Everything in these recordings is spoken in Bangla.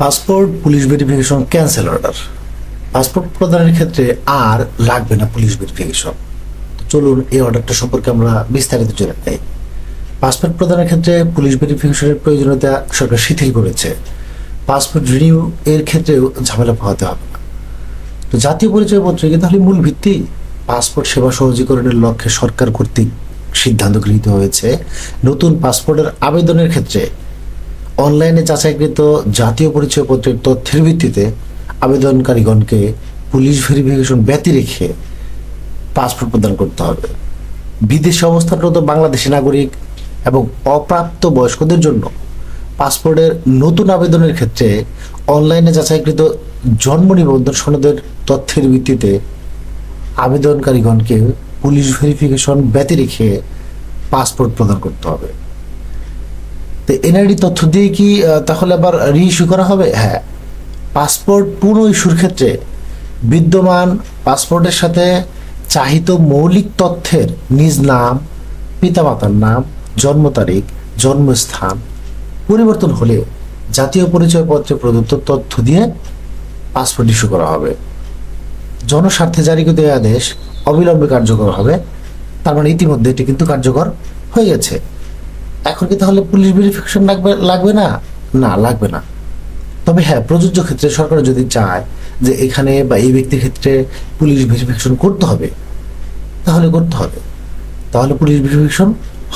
Passport police verification cancel order. Passport প্রদানের ক্ষেত্রে আর লাগবে না পুলিশ ভেরিফিকেশন। চলুন এই অর্ডারটা সম্পর্কে আমরা বিস্তারিত জেনে নেই। পাসপোর্ট প্রদানের ক্ষেত্রে পুলিশ ভেরিফিকেশনের প্রয়োজনীয়তা সরকার শিথিল করেছে। পাসপোর্ট রিনিউ এর ক্ষেত্রেও ঝামেলা পোহাতে হবে না। তো জাতীয় পরিচয়পত্র কি তাহলে মূল ভিত্তি? পাসপোর্ট সেবা সহজীকরণের লক্ষ্যে সরকার কর্তৃক সিদ্ধান্ত গৃহীত হয়েছে। নতুন পাসপোর্টের আবেদনের ক্ষেত্রে অনলাইনে যাচাইকৃত জাতীয় পরিচয়পত্রের তথ্যের ভিত্তিতে আবেদনকারীগণকে পুলিশ ভেরিফিকেশন ব্যতি রেখে পাসপোর্ট প্রদান করতে হবে। বিদেশে অবস্থানরত বাংলাদেশি নাগরিক এবং অপ্রাপ্ত বয়স্কদের জন্য পাসপোর্টের নতুন আবেদনের ক্ষেত্রে অনলাইনে যাচাইকৃত জন্ম নিবন্ধন সনদের তথ্যের ভিত্তিতে আবেদনকারীগণকে পুলিশ ভেরিফিকেশন ব্যতি রেখে পাসপোর্ট প্রদান করতে হবে। তো এনআইডি তথ্য দিয়ে কি তাহলে আবার রিইস্যু করা হবে? হ্যাঁ। পাসপোর্ট পুনঃ ইস্যুর ক্ষেত্রে বিদ্যমান পাসপোর্টের সাথে চাহিত মৌলিক তথ্যের নিজ নাম, পিতামাতার নাম, জন্ম তারিখ, জন্মস্থান পরিবর্তন হলে জাতীয় পরিচয়পত্রে প্রদত্ত তথ্য দিয়ে পাসপোর্ট ইস্যু করা হবে। জনস্বার্থে জারিকৃত এই আদেশ অবিলম্বে কার্যকর হবে। তার মানে ইতিমধ্যে এটি কিন্তু কার্যকর হয়ে গেছে। এখন কি তাহলে পুলিশ ভেরিফিকেশন লাগবে লাগবে না? না, লাগবে না। তবে হ্যাঁ প্রযোজ্য ক্ষেত্রে সরকার যদি চায় যে এখানে বা এই ব্যক্তির ক্ষেত্রে পুলিশ ভেরিফিকেশন করতে হবে, তাহলে করতে হবে। তাহলে পুলিশ ভেরিফিকেশন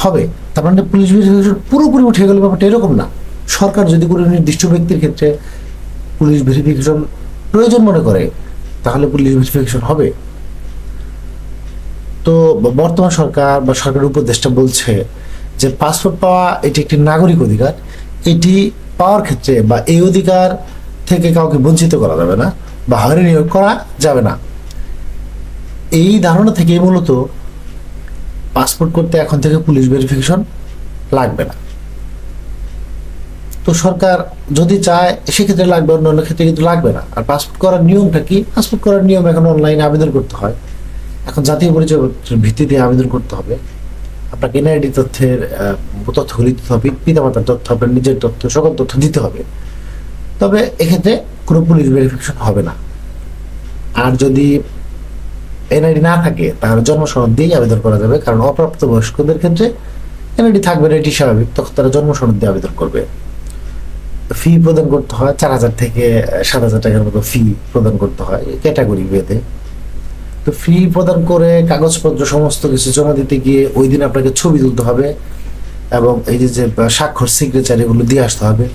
হবে। তার মানে পুলিশ ভেরিফিকেশন পুরোপুরি উঠে গেল ব্যাপারটা এরকম না। সরকার যদি কোনো নির্দিষ্ট ব্যক্তির ক্ষেত্রে পুলিশ ভেরিফিকেশন প্রয়োজন মনে করে, তাহলে পুলিশ ভেরিফিকেশন হবে। তো বর্তমান সরকার বা সরকারের উপদেষ্টা বলছে যে পাসপোর্ট পাওয়া এটি একটি নাগরিক অধিকার, এটি পাওয়ার ক্ষেত্রে বা এই অধিকার থেকে কাউকে বঞ্চিত করা যাবে না বা হয়রানি করা যাবে না। এই ধারণা থেকে মূলত পাসপোর্ট করতে এখন থেকে পুলিশ ভেরিফিকেশন লাগবে না। তো সরকার যদি চায়, সেক্ষেত্রে লাগবে, অন্য ক্ষেত্রে কিন্তু লাগবে না। আর পাসপোর্ট করার নিয়মটা কি? পাসপোর্ট করার নিয়ম এখন অনলাইনে আবেদন করতে হয়। এখন জাতীয় পরিচয়পত্রের ভিত্তিতে আবেদন করতে হবে। আপনাকে এনআইডি তথ্যের তথ্যগুলি দিতে হবে, পিতামাতার তথ্য আপনার নিজের তথ্য, সকল তথ্য দিতে হবে। তবে এক্ষেত্রে কোনো পুলিশ ভেরিফিকেশন হবে না। আর যদি এনআইডি না থাকে, তাহলে জন্ম সনদ দিয়েই আবেদন করা যাবে, কারণ অপ্রাপ্ত বয়স্কদের ক্ষেত্রে এনআইডি থাকবে না, এটি স্বাভাবিক, তখন তারা জন্ম সনদ দিয়ে আবেদন করবে। ফি প্রদান করতে হয়, চার হাজার থেকে সাত হাজার টাকার মতো ফি প্রদান করতে হয় ক্যাটাগরি ভেদে তো ফি প্রদান করে, কাগজপত্র, সমস্ত কিছু জমা দিতে গিয়ে ওই দিন আপনাকে ছবি তুলতে হবে এবং এই যে যে স্বাক্ষর সিগনেচার এগুলো দিয়ে আসতে হবে।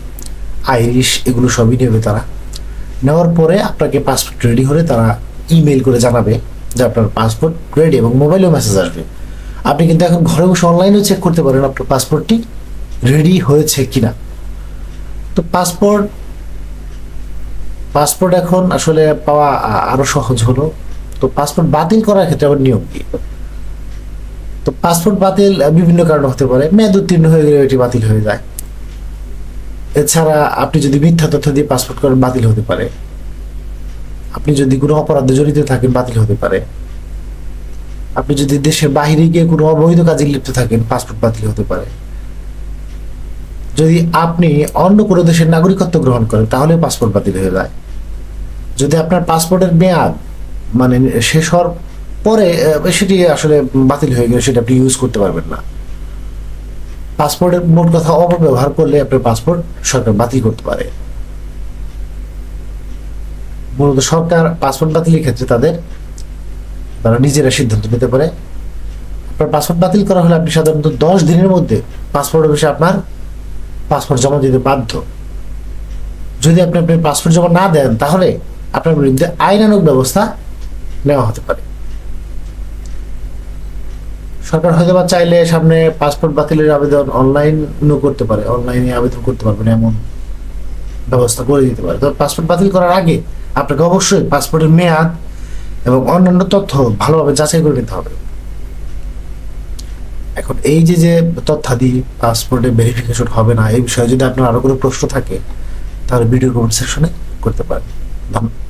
আইরিশ এগুলো সবই নেবে তারা। নেওয়ার পরে আপনাকে পাসপোর্ট রেডি হলে তারা ইমেল করে জানাবে যে আপনার পাসপোর্ট রেডি এবং মোবাইলেও মেসেজ আসবে। আপনি কিন্তু এখন ঘরে বসে অনলাইনেও চেক করতে পারেন আপনার পাসপোর্টটি রেডি হয়েছে কিনা। তো পাসপোর্ট পাসপোর্ট এখন আসলে পাওয়া আরও সহজ হলো। তো পাসপোর্ট বাতিল করার ক্ষেত্রে আবার নিয়ম কি? তো পাসপোর্ট বাতিল বিভিন্ন কারণে হতে পারে। মেয়াদ উত্তীর্ণ হয়ে গেলে এটি বাতিল হয়ে যায়। এছাড়া আপনি যদি মিথ্যা তথ্য দিয়ে পাসপোর্ট করেন, বাতিল হতে পারে। আপনি যদি কোনো অপরাধে জড়িত থাকেন, বাতিল হতে পারে। আপনি যদি দেশের বাইরে গিয়ে কোনো অবৈধ কাজে লিপ্ত থাকেন পাসপোর্ট বাতিল হতে পারে। যদি আপনি অন্য কোনো দেশের নাগরিকত্ব গ্রহণ করেন তাহলে পাসপোর্ট বাতিল হয়ে যায়। যদি আপনার পাসপোর্টের মেয়াদ মানে শেষ হওয়ার পরে সেটি আসলে বাতিল হয়ে গেলে সেটা আপনি ইউজ করতে পারবেন না। পাসপোর্টের মোট কথা অপব্যবহার করলে আপনার পাসপোর্ট সরকার বাতিল করতে পারে। মূলত সরকার পাসপোর্ট বাতিলের ক্ষেত্রে তাদের, তারা নিজেরা সিদ্ধান্ত নিতে পারে। আপনার পাসপোর্ট বাতিল করা হলে আপনি সাধারণত দশ দিনের মধ্যে পাসপোর্ট অফিসে আপনার পাসপোর্ট জমা দিতে বাধ্য। যদি আপনি আপনার পাসপোর্ট জমা না দেন, তাহলে আপনার বিরুদ্ধে আইনানুগ ব্যবস্থা নেওয়া হতে পারে। সরকার হয়তো বা চাইলে সামনে পাসপোর্ট বাতিলের আবেদন অনলাইনও করতে পারে, অনলাইনে আবেদন করতে পারবেন এমন ব্যবস্থা করে দিতে পারে। তবে পাসপোর্ট বাতিল করার আগে আপনাকে অবশ্যই পাসপোর্টের মেয়াদ এবং অন্যান্য তথ্য ভালোভাবে যাচাই করে নিতে হবে। এখন এই যে যে তথ্যাদি পাসপোর্টে ভেরিফিকেশন হবে না, এই বিষয়ে যদি আপনার আরও কোনো প্রশ্ন থাকে, তাহলে ভিডিও কমেন্ট সেকশনে করতে পারেন। ধন্যবাদ।